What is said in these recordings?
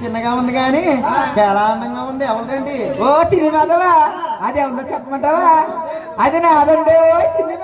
చిన్నగా ఉంది కానీ చాలా అందంగా ఉంది. ఎవరిదండి? ఓ చిన్ని మాధవా అది ఎవరిదో చెప్పమంటావా? అది నాదండి. ఓ చిన్ని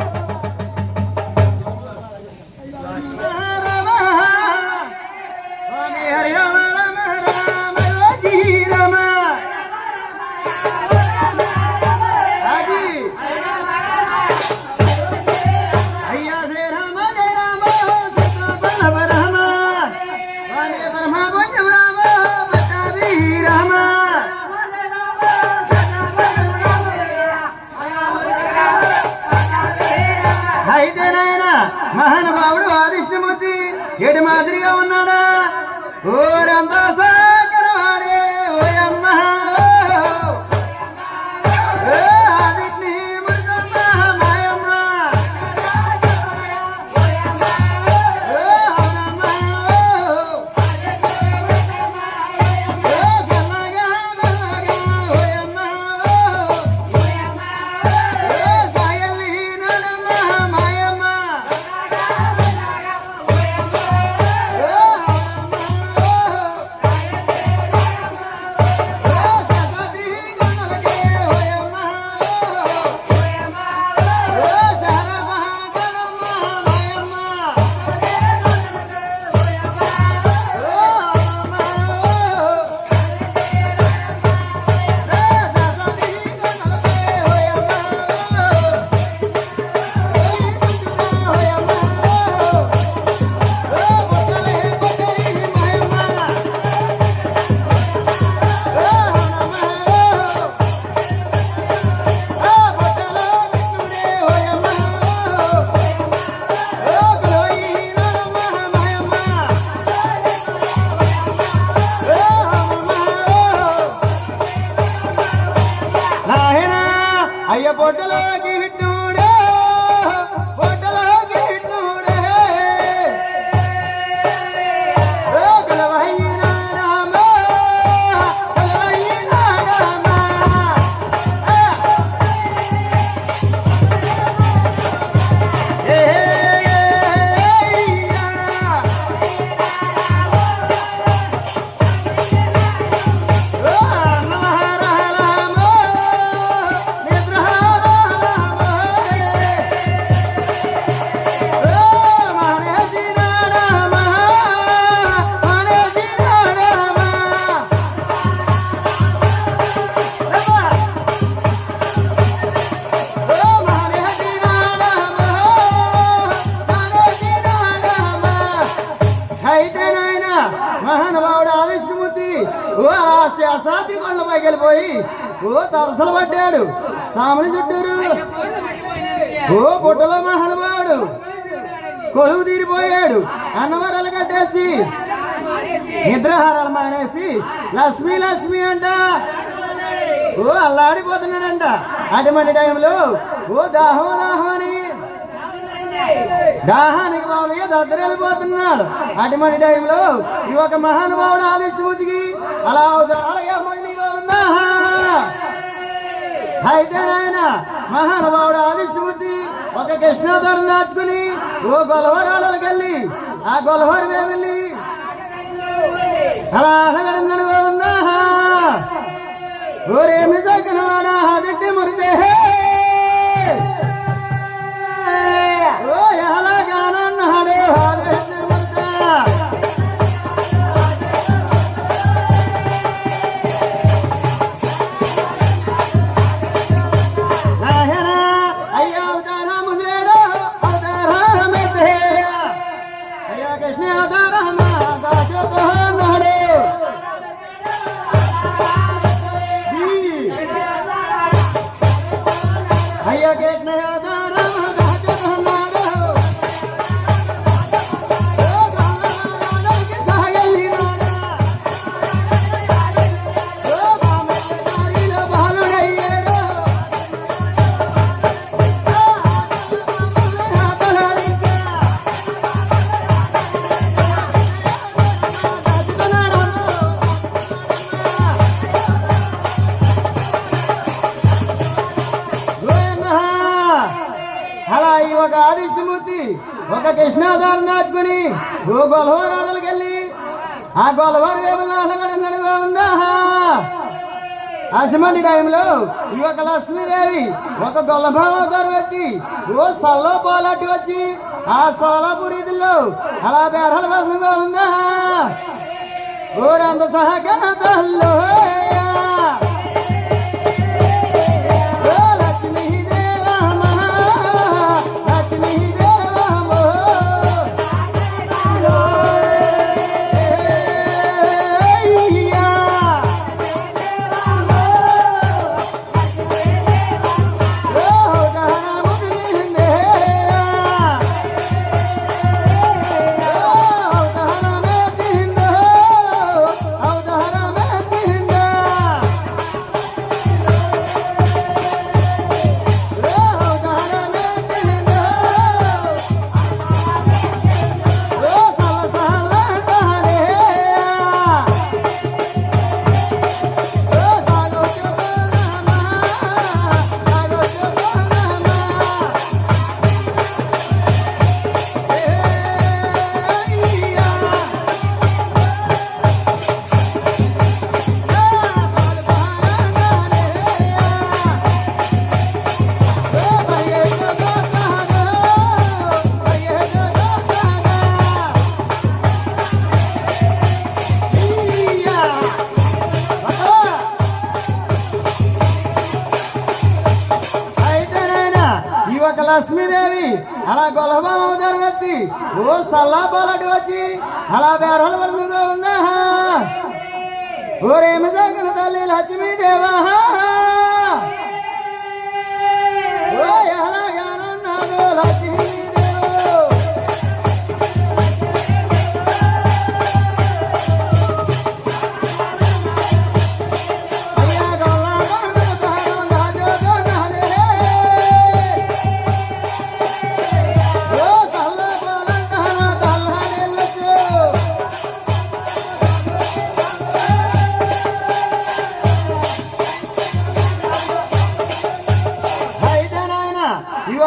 ఓ ఆ శాస్త్రి కొండ పైకి వెళ్ళిపోయి. ఓ తలసలు పడ్డాడు. సాముని చుట్టూరు. ఓ బుట్టలో మహానుభావుడు కొలువు తీరిపోయాడు. అన్నవరాలు కట్టేసి నిద్రాహారాలు మానేసి లక్ష్మి లక్ష్మి అంట. ఓ అల్లాడిపోతున్నాడంట. అటువంటి టైంలో ఓ దాహం దాహం అని దాహానికి బాబయ్య దద్దరెళ్ళిపోతున్నాడు అటువంటి టైంలో ఈ ఒక మహానుభావుడు ఆదిష్ణమూర్తికి అలా అలాగే ఉందా? అయితే నాయన మహానుభావుడు ఆదిష్ణమూర్తి ఒక కృష్ణోదరం దాచుకుని ఓ గొలవరాళ్ళకి వెళ్ళి ఆ గొలవరు వెళ్ళి అలా అడగడం ఉందా? ఓరేమి తగ్గినవాడా అదిట్టి మురితే ఒక ఆదిష్టుమూర్తి ఒక కృష్ణాధారం దాచుకుని ఓ గొలవారు ఆడలకి వెళ్ళి ఆ గొలవారు వేపులు నాటగడ ఉందా అసమంటి టైంలో ఈ ఒక లక్ష్మీదేవి ఒక గొల్లభామ అవతారం ఎత్తి ఓ సల్లో పోలాటి వచ్చి ఆ సోలాపూర్ అలా బేరల భద్రంగా ఉందా ఊరంత సహగనతల్లో ఓ సల్లా పాలటి వచ్చి అలా బేరాలు పడుతుందో ఉందా? ఓరేమి తల్లి లక్ష్మీదేవా.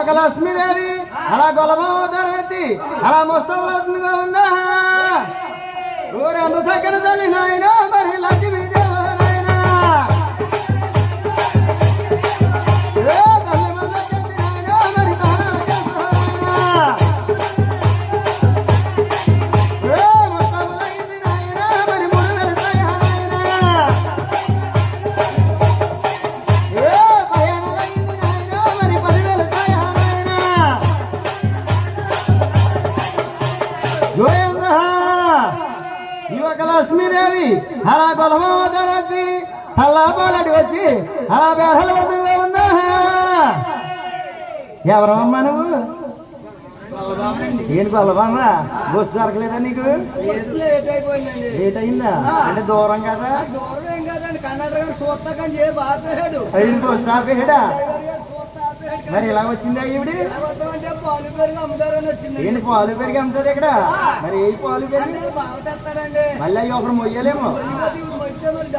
ఒక లక్ష్మీదేవి అలా గొలభం అవతారం ఎత్తి అలా ముస్తఫలవుతుందిగా ఉందా ఊరంత సకన తల్లి నాయన మరి లక్ష్మి గోవిందా ఒక లక్ష్మీదేవి అలా గొలమవతారతి సల్లాపాలటి వచ్చి అలా బేరలు పడుతుందా ఉందా ఎవరమ్మా నువ్వు? ఏంటి గొల్లబామ్మ? బస్సు దొరకలేదా నీకు? లేట్ అయిందా? అంటే దూరం కదా? దూరం ఏం కాదండి. చెప్పి ఆపేశాడు అయ్యి బస్సు ఆపేడా డ్రైవర్ గారు చూస్తా ఆపేశాడు మరి ఇలా వచ్చిందా ఈవిడి? పాలు పెరిగి అమ్ముతారని వచ్చిందండి. ఏంటి పాలు పెరిగి అమ్ముతుంది ఇక్కడ? మరి ఏ పాలు పెరిగి? అంటే బాగా తెస్తాడండి. మళ్ళీ అయ్యి ఒకడు మొయ్యలేమో. ఇవ్వదు, ఇప్పుడు మొత్తం మరి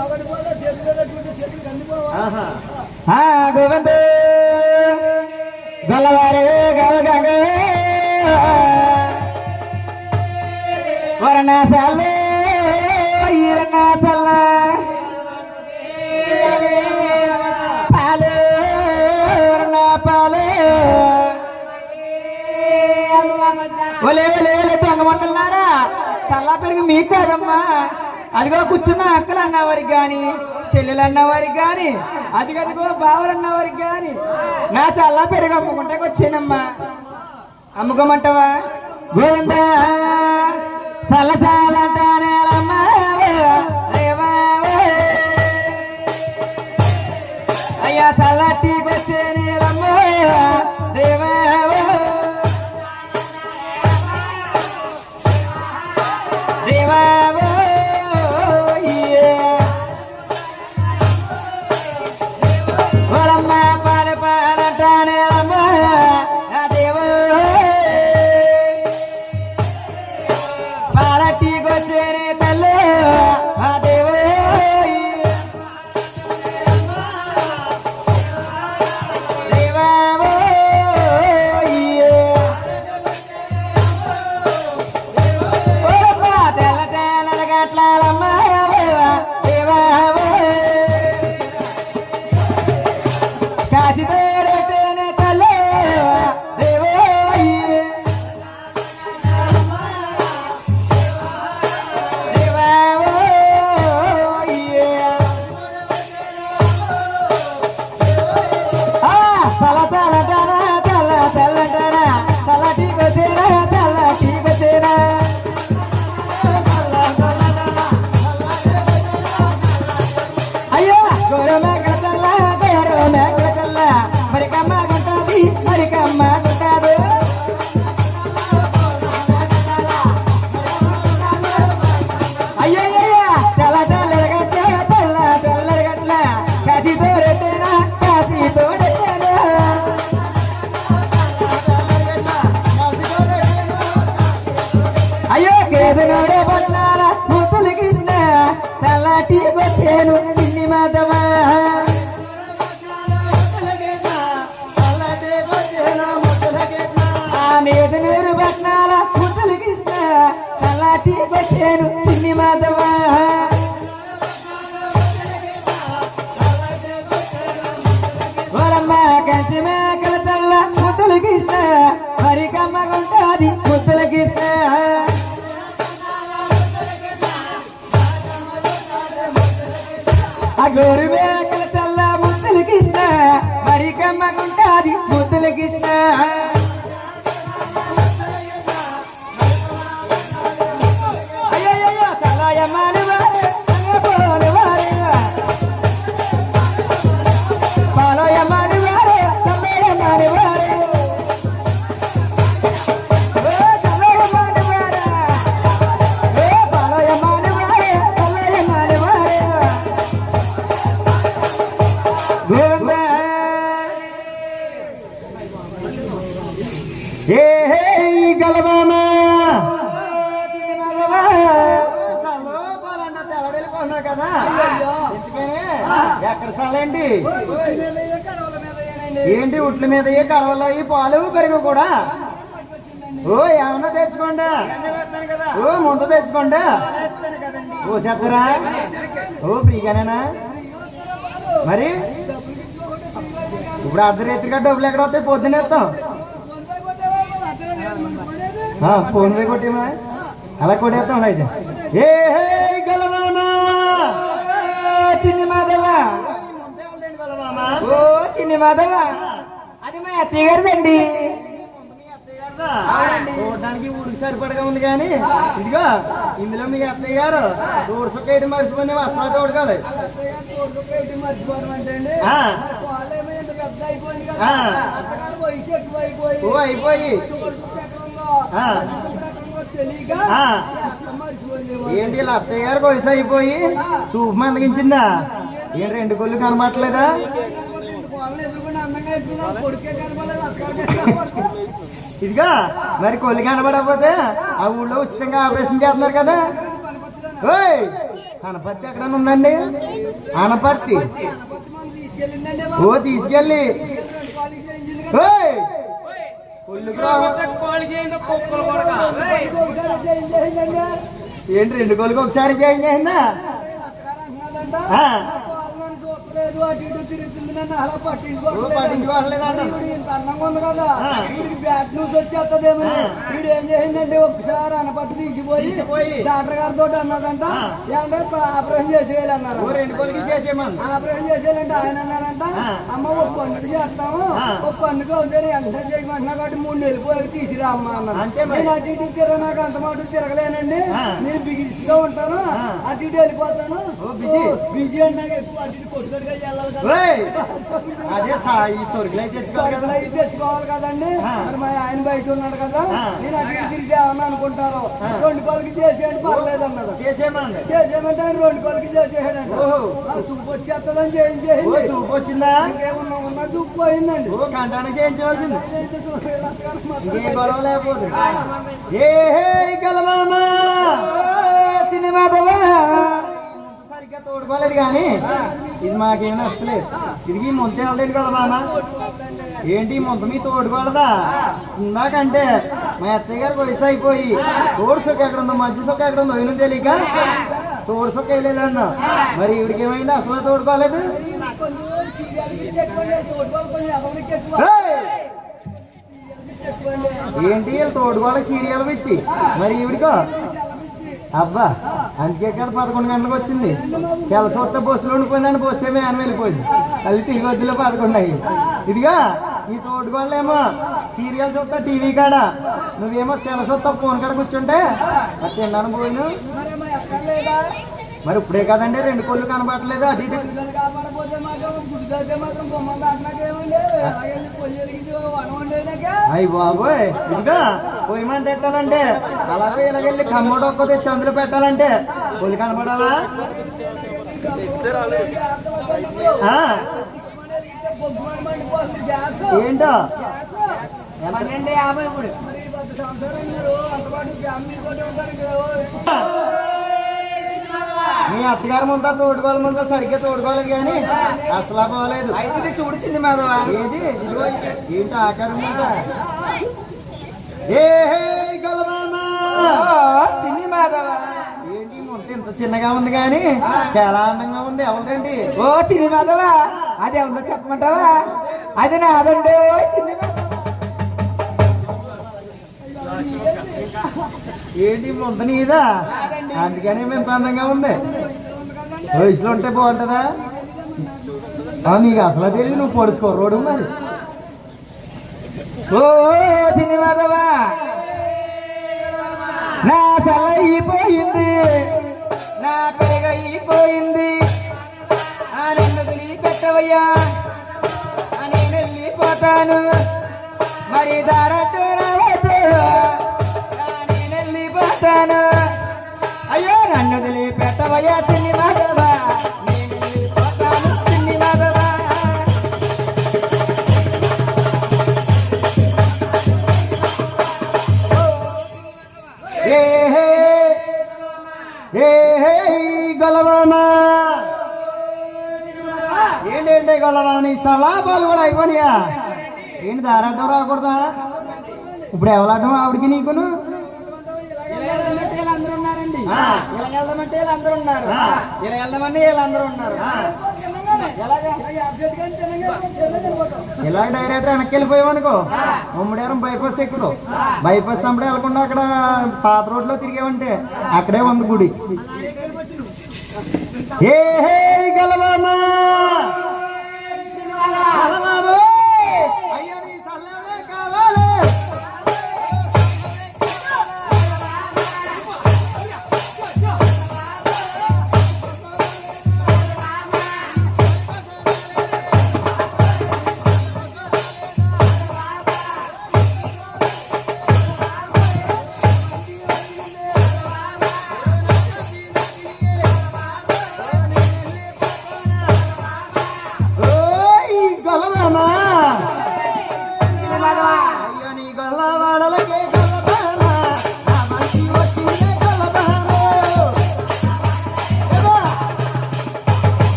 చల్లా పెరిగి మీకు కాదమ్మా అదిగో కూర్చున్న అక్కలు అన్నవారికి గాని చెల్లెలు అన్నవారికి గాని అదిగదిగో బావలు అన్నవారికి గాని. నా చల్లా పెరిగి అమ్ముకుంటే వచ్చానమ్మా అమ్ముకోమంటావా? గోవిందా? ಏನು ఏంటి ఉట్ల మీద ఏ కడవలో ఈ పాలు పెరుగు కూడా. ఓ ఏమన్నా తెచ్చుకోండి? ఓ ముందు తెచ్చుకోండి? ఓ చెత్తరా ఓ ఫ్రీగానేనా? మరి? ఇప్పుడు అర్ధరాత్రిగా డబ్బులు ఎక్కడ వస్తాయి? పొద్దున వేస్తాం ఫోన్పే కొట్టావా? మరి అక్కడ లేదు మనకి కొనేది. ఆ, ఫోన్ పే కొట్టేమా అలా కొట్టేస్తాం అయితే. ఏ హే గలమామా! చిన్ని మాధవా! గలమామా ఓ చిన్ని మాధవా. అది మా అత్తయ్య గారిదండి. చూడడానికి ఊరికి సరిపడగా ఉంది కానీ ఇదిగో ఇందులో మీ అత్తయ్య గారు తోడు సుక్క వేయడం మర్చిపోయింది అసలు తోడు కాదు. అయిపోయి. ఏంటి వీళ్ళ అత్తయ్య గారికి వయసు అయిపోయి చూపు మందగించిందా? ఏం రెండు గొల్లు కనబట్టలేదా ఇదిగా మరి కొల్లు కనబడకపోతే ఆ ఊళ్ళో ఉచితంగా ఆపరేషన్ చేస్తున్నారు కదా. ఓయ్ అనపర్తి ఎక్కడన్నా ఉందండి? అనపర్తి ఓ తీసుకెళ్ళి. ఓయ్ ఏంటి రెండు కోళ్ళకి ఒకసారి జాయిన్ అయిందా చూస్తలేదు అటు ఇటు తిరుగుతుంది నన్ను అలా పట్టించుకోవట్లేదు ఇంత అందంగా ఉంది కదా. వీడికి బ్యాట్ న్యూస్ వచ్చేస్తుందేమో ఆ. వీడు ఏం చేసిందంటే ఒకసారి అనపతి తీసిపోయి. డాక్టర్ గారితో అన్నదంట ఆపరేషన్ చేసేయాలన్నారు ఆపరేషన్ చేసేయాలంటే ఆయన అన్నాడంట ఆ. అమ్మ ఒక పన్నుకు చేస్తాము. ఒక పన్నుకు అవుతుంది వెంటనే చేయమంటున్నా కాబట్టి మూడు నెలలు పోయి తీసిరా అమ్మ అన్నారు. నేను అటు ఇటు తిరగ నాకు అంత మాట తిరగలేనండి. నేను బిగిస్గా ఉంటాను. అటు ఇటు వెళ్ళిపోతాను బిజీ. బిజీ అంటే నాకు ఎక్కువ అటు ఇటు ఓయ్ అదే ఈ తెచ్చుకోవాలి తెచ్చుకోవాలి కదండి. మరి మా ఆయన బయట ఉన్నాడు కదా. నేను అటు ఇటు తిరిగి ఏమన్నా అనుకుంటారు. రెండు పళ్ళకి చేసేయండి పర్లేదు అన్నది చేసేమంది చేసేయమంటే ఆయన రెండు పళ్ళకి చేసేసాడంట. సూపు వచ్చేస్తుందని ఓ చేయించేసింది చూపు వచ్చిందా? ఇంకేమన్నా ఉన్నా దుప్పు పోయిందండి ఓ కంటానికి చేయించవలసింది. ఇంకే గొడవ లేకపోతే. ఏ గలమామా! మాధవా సరిగ్గా తోడుకోలేదు కానీ ఇది మాకేం నచ్చలేదు. ఇది ముంత వెళ్ళలేదు కదా మామ. ఏంటి ముంత మీ తోడుకోలేదా? ఇందాకంటే మా అత్తయ్య గారికి వయసు అయిపోయి తోడు సొక్క ఎక్కడ ఉందో మధ్య సొక్క ఎక్కడ ఉందో అయినా తెలియక తోడు సొక్క వేయలేదన్న మరి ఈవిడికి ఏమైంది? అసలు తోడుకోలేదు? పిచ్చి ఏంటి వీళ్ళు తోడుకోవాలి సీరియల్ ఇచ్చి మరి ఈవిడికో? అబ్బా అందుకే కదా పదకొండు గంటలకు వచ్చింది. సెల సొత్త బస్సులో ఉండిపోయిందని బస్సు ఏమో ఆయన వెళ్ళిపోయింది. అది టీవీ వద్దులో పదకొండు అయ్యి. ఇదిగా ఈ తోడుకోళ్ళేమో సీరియల్ చూస్తా టీవీ కాడ. నువ్వేమో సెల సొత్త ఫోన్ కాడ కూర్చుంటే అది తిన్నాను పోయిను మరి ఇప్పుడే కదండి రెండు కొళ్ళు కనబడట్లేదు అటు ఇటు. గుడిదలు కాపాడపోతే మాత్రం గుడి దగ్గర మాత్రం బొమ్మలు దాటినాకేమండి అలాగే పొయ్యి వెలిగించి వన వండేనాక అయ్యి బాబోయ్ ఇదిగా పొయ్యమంట పెట్టాలంటే. అలాగే ఇలాగెళ్ళి కమ్మడు ఒక్క తెచ్చి అందులో పెట్టాలంటే. కొలు కనబడాలా? ఏంటో? యాభై ఇప్పుడు మీ అత్తగారి ముందా తోడుకోవాలి ముందా సరిగ్గా తోడుకోలేదు కానీ అసలు పోలేదు. అయితే చూడు చిన్న మాధవ ఏది ఏంటి ఆకారం మీద? ఏ చిన్ని మాధవ. ఏంటి ముంత ఇంత చిన్నగా ఉంది కానీ చాలా అందంగా ఉంది. ఎవరిదండి? ఓ చిన్ని మాధవ. అది ఎవరిదో చెప్పమంటావా? అది నాదండి ఓ చిన్ని మాధవ. ఏంటి ముంత నీదా? అందుకని ఇంత అందంగా ఉంది వయసులో ఉంటే బాగుంటుందా? నీకు అసలు తెలియదు నువ్వు పొడుచుకో రోడ్డు మరి. ఓ మాధవ. నా తల అయిపోయింది. నా పెరగ అయిపోయింది. ఆ నిన్ను నేను వెళ్ళిపోతాను. మరి దారట్టు సలాపాలు కూడా అయిపోయినాయా ఏంటి దారాటం రాకూడదా? ఇప్పుడు ఎవలాటం ఆవిడకి నీకును? వెళ్దామంటే వీళ్ళందరూ ఉన్నారు. ఇలా వెళ్దామంటే వీళ్ళందరూ ఉన్నారు ఇలా డైరెక్ట్ వెనక్కి వెళ్ళిపోయావనుకో ఉమ్మడేరం బైపాస్ ఎక్కుదు. బైపాస్ అమ్మడే వెళ్ళకుండా అక్కడ పాత రోడ్లో తిరిగావంటే అక్కడే ఉంది గుడి. ఏ హే గలవామా? గలవామా!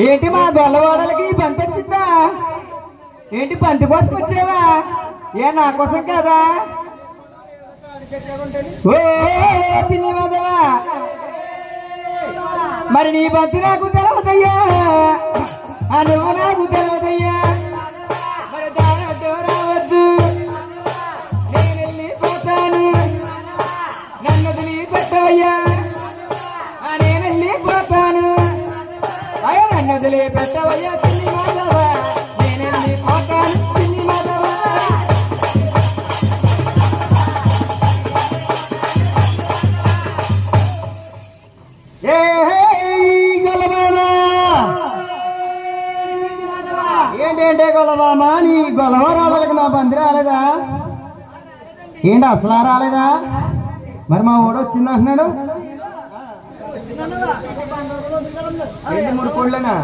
ఏంటి మా గొల్లవాడలకి బంతి వచ్చిందా? ఏంటి పంతి కోసం వచ్చావా? ఏ నా కోసం కదా? ఓ చిన్ని మరి నీ పంతి నాకు తెలవదయ్యా. ఆ నువ్వు నాకు తెలవ అయ్యా నన్ను చిన్ని మాధవ. నేను పోతాను చిన్ని మాధవ. ఏ హే ఏంటంటే గొలవామా నీ గొలవ రాళ్ళకి నా బంది రాలేదా? ఏంటి అసలా రాలేదా? మరి మా ఓడు వచ్చింది అంటున్నాడు ఏంటి మూడు కోళ్ళనా